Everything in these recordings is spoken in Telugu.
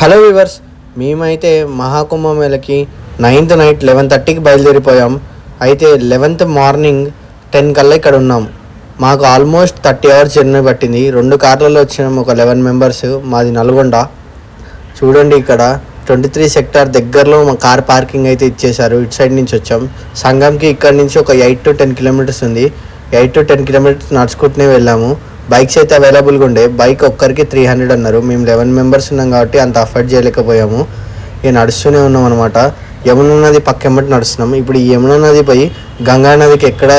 హలో వివర్స్ మేమైతే మహాకుంభమేళకి నైన్త్ నైట్ లెవెన్ థర్టీకి బయలుదేరిపోయాం. అయితే లెవెన్త్ మార్నింగ్ టెన్ కల్లా ఇక్కడ ఉన్నాం. మాకు ఆల్మోస్ట్ థర్టీ అవర్స్ జర్నీ పట్టింది. రెండు కార్లలో వచ్చినాం ఒక లెవెన్ మెంబర్స్ మాది నల్గొండ. చూడండి ఇక్కడ ట్వంటీ త్రీ సెక్టార్ దగ్గరలో మా కార్ పార్కింగ్ అయితే ఇచ్చేశారు. ఇటు సైడ్ నుంచి వచ్చాం. సంఘంకి ఇక్కడ నుంచి ఒక ఎయిట్ టు టెన్ కిలోమీటర్స్ ఉంది. ఎయిట్ టు టెన్ కిలోమీటర్స్ నడుచుకుంటూనే వెళ్ళాము. బైక్స్ అయితే అవైలబుల్గా ఉండే. బైక్ ఒక్కరికి త్రీ హండ్రెడ్ అన్నారు. మేము లెవెన్ మెంబర్స్ ఉన్నాం కాబట్టి అంత అఫర్డ్ చేయలేకపోయాము. ఇక నడుస్తూనే ఉన్నాం అనమాట యమునా నది పక్కెంబటి నడుస్తున్నాం. ఇప్పుడు ఈ యమునా నది పోయి గంగా నదికి ఎక్కడ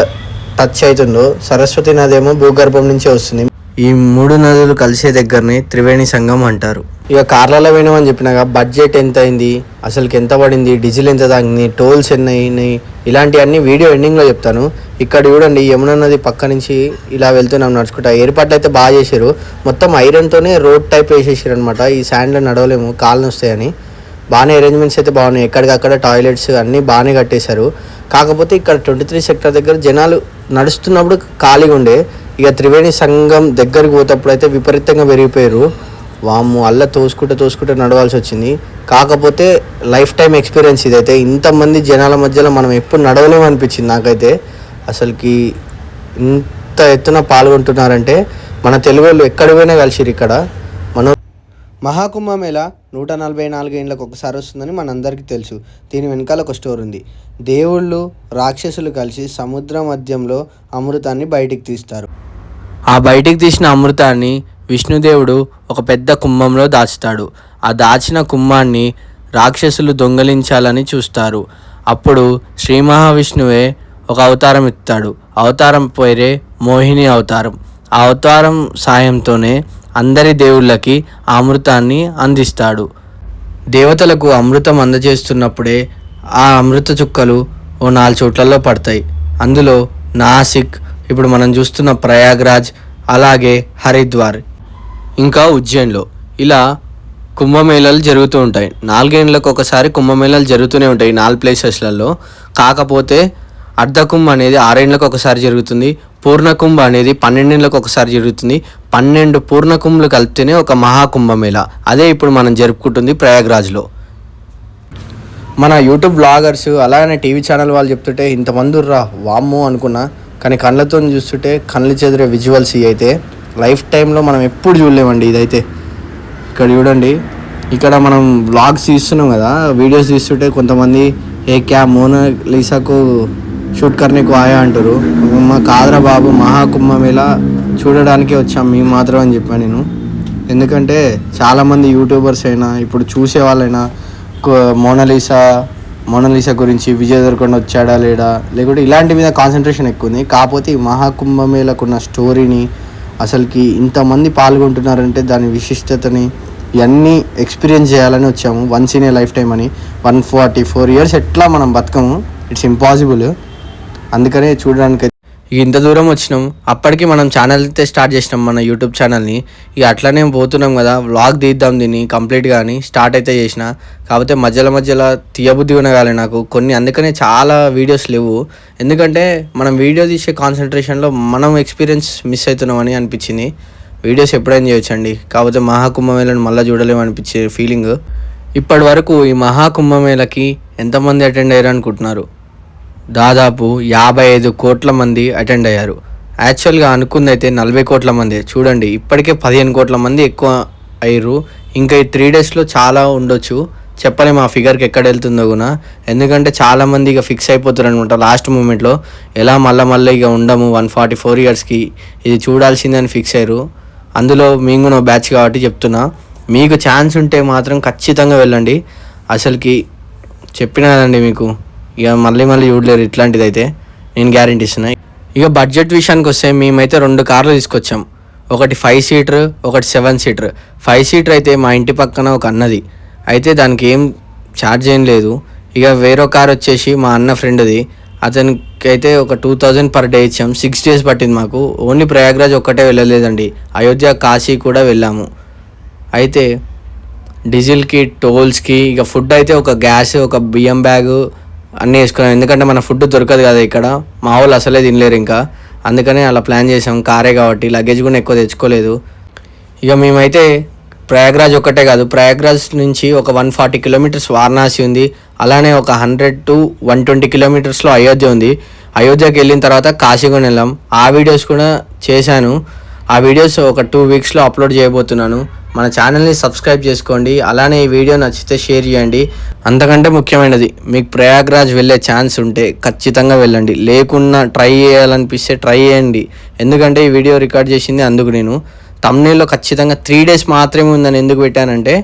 టచ్ అవుతుందో సరస్వతి నది ఏమో భూగర్భం నుంచే వస్తుంది. ఈ మూడు నదులు కలిసే దగ్గరనే త్రివేణి సంగం అంటారు. ఇక కార్లలో పోయినామని చెప్పినాక బడ్జెట్ ఎంత అయింది అసలుకి ఎంత పడింది డీజిల్ ఎంత తాగింది టోల్స్ ఎన్ని అయినాయి ఇలాంటివన్నీ వీడియో ఎండింగ్లో చెప్తాను. ఇక్కడ చూడండి యమున నది పక్క నుంచి ఇలా వెళ్తున్నాం నడుచుకుంటా. ఏర్పాట్లు అయితే బాగా చేశారు మొత్తం ఐరన్తోనే రోడ్ టైప్ వేసేసారు అనమాట ఈ శాండ్లో నడవలేము కాళ్ళు వస్తాయని. బాగానే అరేంజ్మెంట్స్ అయితే బాగున్నాయి. ఎక్కడికక్కడ టాయిలెట్స్ అన్నీ బాగానే కట్టేశారు. కాకపోతే ఇక్కడ ట్వంటీ త్రీ సెక్టర్ దగ్గర జనాలు నడుస్తున్నప్పుడు ఖాళీగా ఉండే. ఇక త్రివేణి సంఘం దగ్గరికి పోతప్పుడు అయితే విపరీతంగా పెరిగిపోయారు వాము అల్ల తోసుకుంటూ తోసుకుంటూ నడవాల్సి వచ్చింది. కాకపోతే లైఫ్ టైం ఎక్స్పీరియన్స్ ఇదైతే ఇంతమంది జనాల మధ్యలో మనం ఎప్పుడు నడవలేము అనిపించింది నాకైతే. అసలుకి ఇంత ఎత్తున పాల్గొంటున్నారంటే మన తెలుగు వాళ్ళు ఎక్కడ పోయినా కలిసిరు ఇక్కడ. మన మహాకుంభమేళ నూట నలభై నాలుగు ఒకసారి వస్తుందని మనందరికీ తెలుసు. దీని వెనకాల ఒక స్టోర్ ఉంది. దేవుళ్ళు రాక్షసులు కలిసి సముద్ర మధ్యంలో అమృతాన్ని బయటికి తీస్తారు. ఆ బయటికి తీసిన అమృతాన్ని విష్ణుదేవుడు ఒక పెద్ద కుంభంలో దాచుతాడు. ఆ దాచిన కుంభాన్ని రాక్షసులు దొంగలించాలని చూస్తారు. అప్పుడు శ్రీ మహావిష్ణువే ఒక అవతారం ఎత్తాడు అవతారం పేరే మోహిని అవతారం. ఆ అవతారం సాయంతోనే అందరి దేవుళ్ళకి ఆ అమృతాన్ని అందిస్తాడు. దేవతలకు అమృతం అందజేస్తున్నప్పుడే ఆ అమృత చుక్కలు ఓ నాలుగు చోట్లలో పడతాయి. అందులో నాసిక్ ఇప్పుడు మనం చూస్తున్న ప్రయాగ్రాజ్ అలాగే హరిద్వార్ ఇంకా ఉజ్జయిన్లో. ఇలా కుంభమేళాలు జరుగుతూ ఉంటాయి. నాలుగేళ్ళకు ఒకసారి కుంభమేళాలు జరుగుతూనే ఉంటాయి నాలుగు ప్లేసెస్లలో. కాకపోతే అర్ధకుంభ అనేది ఆరేండ్లకు ఒకసారి జరుగుతుంది. పూర్ణకుంభ అనేది పన్నెండేళ్ళకు ఒకసారి జరుగుతుంది. పన్నెండు పూర్ణకుంభలు కలిపితేనే ఒక మహాకుంభమేళ. అదే ఇప్పుడు మనం జరుపుకుంటుంది ప్రయాగ్రాజ్లో. మన యూట్యూబ్ బ్లాగర్స్ అలానే టీవీ ఛానల్ వాళ్ళు చెప్తుంటే ఇంతమంది రా వామ్మో అనుకున్నా. కానీ కళ్ళతో చూస్తుంటే కళ్ళు చెదిరే విజువల్స్ అయితే లైఫ్ టైంలో మనం ఎప్పుడు చూడలేమండి ఇదైతే. ఇక్కడ చూడండి ఇక్కడ మనం వ్లాగ్స్ తీస్తున్నాం కదా వీడియోస్ తీస్తుంటే కొంతమంది ఏ క్యా మోనాలీసాకు షూట్ కర్నీకు ఆయా అంటారు. మా కాదరా బాబు మహాకుంభమేళ చూడడానికి వచ్చాం మేము మాత్రం అని చెప్పాను నేను. ఎందుకంటే చాలామంది యూట్యూబర్స్ అయినా ఇప్పుడు చూసే వాళ్ళైనా మోనాలిసా మోనాలిసా గురించి విజయ్ దేవరకొండ వచ్చాడా లేడా లేకుంటే ఇలాంటి మీద కాన్సన్ట్రేషన్ ఎక్కువ ఉంది. కాకపోతే ఈ మహాకుంభమేళకు స్టోరీని అసలుకి ఇంతమంది పాల్గొంటున్నారంటే దాని విశిష్టతని ఇవన్నీ ఎక్స్పీరియన్స్ చేయాలని వచ్చాము. Once in a lifetime అని. వన్ ఫార్టీ ఫోర్ ఇయర్స్ ఎట్లా మనం బతకము? ఇట్స్ ఇంపాసిబుల్ అందుకనే చూడడానికి ఇంత దూరం వచ్చినాం. అప్పటికి మనం ఛానల్ అయితే స్టార్ట్ చేసినాం మన యూట్యూబ్ ఛానల్ని ఇక అట్లనే పోతున్నాం కదా వ్లాగ్ తీద్దాం దీన్ని కంప్లీట్గా అని స్టార్ట్ అయితే చేసిన. కాకపోతే మధ్యలో మధ్యలో తీయబుద్ధి ఉనగాలి నాకు. కొన్ని అందుకనే చాలా వీడియోస్ లేవు. ఎందుకంటే మనం వీడియో తీసే కాన్సన్ట్రేషన్లో మనం ఎక్స్పీరియన్స్ మిస్ అవుతున్నామని అనిపించింది. వీడియోస్ ఎప్పుడైనా చేయొచ్చండి. కాకపోతే మహాకుంభమేళను మళ్ళీ చూడలేము అనిపించే ఫీలింగ్ ఇప్పటి వరకు ఈ మహాకుంభమేళకి ఎంతమంది అటెండ్ అయ్యారు అనుకుంటున్నారు? దాదాపు యాభై ఐదు కోట్ల మంది అటెండ్ అయ్యారు. యాక్చువల్గా అనుకుందైతే నలభై కోట్ల మంది. చూడండి ఇప్పటికే పదిహేను కోట్ల మంది ఎక్కువ అయ్యారు ఇంకా ఈ త్రీ డేస్లో చాలా ఉండొచ్చు. చెప్పలేము ఆ ఫిగర్కి ఎక్కడ వెళ్తుందో కూడా. ఎందుకంటే చాలామంది ఇక ఫిక్స్ అయిపోతారు అనమాట లాస్ట్ మూమెంట్లో. ఎలా మళ్ళీ మళ్ళీ ఇక ఉండము వన్ ఫార్టీ ఫోర్ ఇయర్స్కి. ఇది చూడాల్సిందని ఫిక్స్ అయ్యారు అందులో మేము కూడా బ్యాచ్ కాబట్టి చెప్తున్నా. మీకు ఛాన్స్ ఉంటే మాత్రం ఖచ్చితంగా వెళ్ళండి. అసలుకి చెప్పినదండి మీకు. ఇక మళ్ళీ మళ్ళీ చూడలేరు ఇట్లాంటిది అయితే నేను గ్యారంటీ ఇస్తున్నా. ఇక బడ్జెట్ విషయానికి వస్తే మేమైతే రెండు కార్లు తీసుకొచ్చాం. ఒకటి ఫైవ్ సీటర్ ఒకటి సెవెన్ సీటర్ ఫైవ్ సీటర్ అయితే మా ఇంటి పక్కన ఒక అన్నది. అయితే దానికి ఏం ఛార్జ్ ఏం లేదు. ఇక వేరో కార్ వచ్చేసి మా అన్న ఫ్రెండ్ది. అతనికి అయితే ఒక టూ థౌజండ్ పర్ డే ఇచ్చాం. సిక్స్ డేస్ పట్టింది మాకు. ఓన్లీ ప్రయాగ్రాజ్ ఒక్కటే వెళ్ళలేదండి. అయోధ్య కాశీ కూడా వెళ్ళాము. అయితే డీజిల్కి టోల్స్కి ఇక ఫుడ్ అయితే ఒక గ్యాస్ ఒక బియ్యం బ్యాగ్ అన్నీ వేసుకున్నాం. ఎందుకంటే మన ఫుడ్ దొరకదు కదా ఇక్కడ. మా వాళ్ళు అసలే తినలేరు ఇంకా. అందుకనే అలా ప్లాన్ చేసాం. కారే కాబట్టి. లగేజ్ కూడా ఎక్కువ తెచ్చుకోలేదు. ఇక మేమైతే ప్రయాగ్రాజ్ ఒక్కటే కాదు. ప్రయాగ్రాజ్ నుంచి ఒక వన్ ఫార్టీ కిలోమీటర్స్ వారణాసి ఉంది. అలానే ఒక హండ్రెడ్ టు వన్ ట్వంటీ కిలోమీటర్స్లో అయోధ్య ఉంది. అయోధ్యకి వెళ్ళిన తర్వాత కాశీగూడ వెళ్ళాం. ఆ వీడియోస్ కూడా చేశాను. ఆ వీడియోస్ ఒక టూ వీక్స్లో అప్లోడ్ చేయబోతున్నాను. మన ఛానల్ని సబ్స్క్రైబ్ చేసుకోండి. అలానే ఈ వీడియో నచ్చితే షేర్ చేయండి. అంతకంటే ముఖ్యమైనది మీకు ప్రయాగ్రాజ్ వెళ్ళే ఛాన్స్ ఉంటే ఖచ్చితంగా వెళ్ళండి. లేకున్నా ట్రై చేయాలనిపిస్తే ట్రై చేయండి. ఎందుకంటే ఈ వీడియో రికార్డ్ చేసింది అందుకు నేను. తమ్నేల్లో ఖచ్చితంగా త్రీ డేస్ మాత్రమే ఉందని ఎందుకు పెట్టానంటే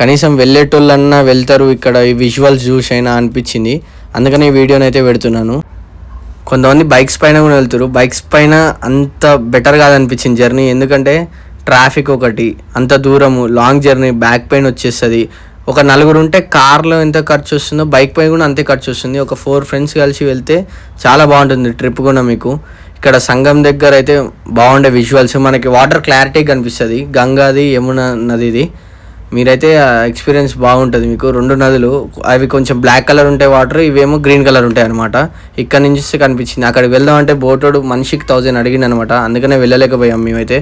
కనీసం వెళ్ళేటోళ్ళన్నా వెళ్తారు ఇక్కడ ఈ విజువల్స్ చూసైనా అనిపించింది. అందుకని ఈ వీడియోని అయితే పెడుతున్నాను. కొంతమంది బైక్స్ పైన కూడా వెళ్తారు బైక్స్ పైన అంత బెటర్ కాదనిపించింది జర్నీ ఎందుకంటే ట్రాఫిక్ ఒకటి అంత దూరము లాంగ్ జర్నీ బ్యాక్ పెయిన్ వచ్చేస్తుంది. ఒక నలుగురు ఉంటే కార్లో ఎంత ఖర్చు వస్తుందో బైక్ పైన కూడా అంతే ఖర్చు వస్తుంది. ఒక ఫోర్ ఫ్రెండ్స్ కలిసి వెళ్తే చాలా బాగుంటుంది ట్రిప్ కూడా మీకు. ఇక్కడ సంగం దగ్గర అయితే బాగుండే విజువల్స్. మనకి వాటర్ క్లారిటీ కనిపిస్తుంది. గంగాది యమున నదిది మీరైతే ఎక్స్పీరియన్స్ బాగుంటుంది మీకు. రెండు నదులు అవి కొంచెం బ్లాక్ కలర్ ఉంటాయి వాటర్ ఇవేమో గ్రీన్ కలర్ ఉంటాయి అనమాట ఇక్కడ నుంచి కనిపించింది. అక్కడికి వెళ్దాం అంటే బోటోడు మనిషికి థౌజండ్ అడిగింది అనమాట అందుకనే వెళ్ళలేకపోయాం మేమైతే.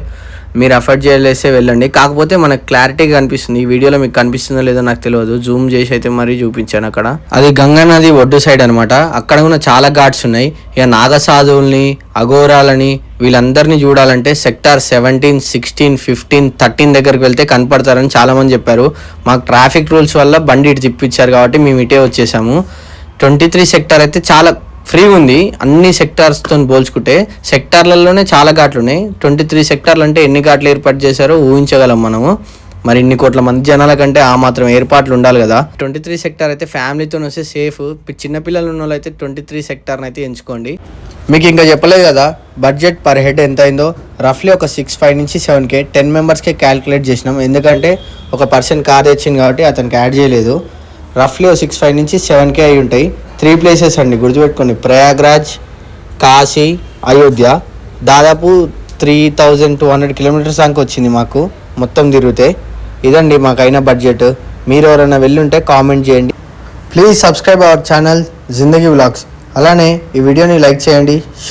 మీరు ఎఫర్ట్ చేయలేస్తే వెళ్ళండి. కాకపోతే మనకు క్లారిటీగా కనిపిస్తుంది. ఈ వీడియోలో మీకు కనిపిస్తుందో లేదో నాకు తెలియదు. జూమ్ చేసి అయితే మరీ చూపించాను అక్కడ. అది గంగా నది ఒడ్డు సైడ్ అనమాట అక్కడ కూడా చాలా ఘాట్స్ ఉన్నాయి. ఇక నాగసాధువుల్ని అఘోరాలని వీళ్ళందరినీ చూడాలంటే sector seventeen sixteen fifteen thirteen దగ్గరికి వెళ్తే కనపడతారని చాలామంది చెప్పారు. మాకు ట్రాఫిక్ రూల్స్ వల్ల బండి ఇటు తిప్పించారు కాబట్టి మేము ఇటే వచ్చేసాము. ట్వంటీ త్రీ సెక్టార్ అయితే చాలా ఫ్రీ ఉంది. అన్ని సెక్టార్స్తో పోల్చుకుంటే సెక్టార్లలోనే చాలా ఘాట్లు ఉన్నాయి ట్వంటీ త్రీ సెక్టార్లు అంటే ఎన్ని ఘాట్లు ఏర్పాటు చేశారో ఊహించగలం మనము. మరి ఇన్ని కోట్ల మంది జనాల కంటే ఆ మాత్రం ఏర్పాట్లు ఉండాలి కదా. ట్వంటీ త్రీ సెక్టార్ అయితే ఫ్యామిలీతో వస్తే సేఫ్ చిన్నపిల్లలు ఉన్న వాళ్ళు అయితే ట్వంటీ త్రీ సెక్టార్ని అయితే ఎంచుకోండి. మీకు ఇంకా చెప్పలేదు కదా బడ్జెట్ పర్ హెడ్ ఎంత అయిందో? రఫ్లీ ఒక సిక్స్ ఫైవ్ నుంచి సెవెన్ కే టెన్ మెంబర్స్కే క్యాలిక్యులేట్ చేసినాం. ఎందుకంటే ఒక పర్సన్ కార్ తెచ్చింది కాబట్టి అతనికి యాడ్ చేయలేదు. రఫ్లీ ఒక సిక్స్ ఫైవ్ నుంచి సెవెన్ కే అయి ఉంటాయి. త్రీ ప్లేసెస్ అండి. గుర్తుపెట్టుకోండి. ప్రయాగ్రాజ్ కాశీ అయోధ్య. దాదాపు three thousand two hundred kilometres దాకా వచ్చింది మాకు. మొత్తం తిరిగితే. ఇదండి మాకైన బడ్జెట్ మీరు ఎవరైనా వెళ్ళుంటే కామెంట్ చేయండి. Please subscribe our channel Zindagi vlogs అలానే ఈ వీడియోని లైక్ చేయండి.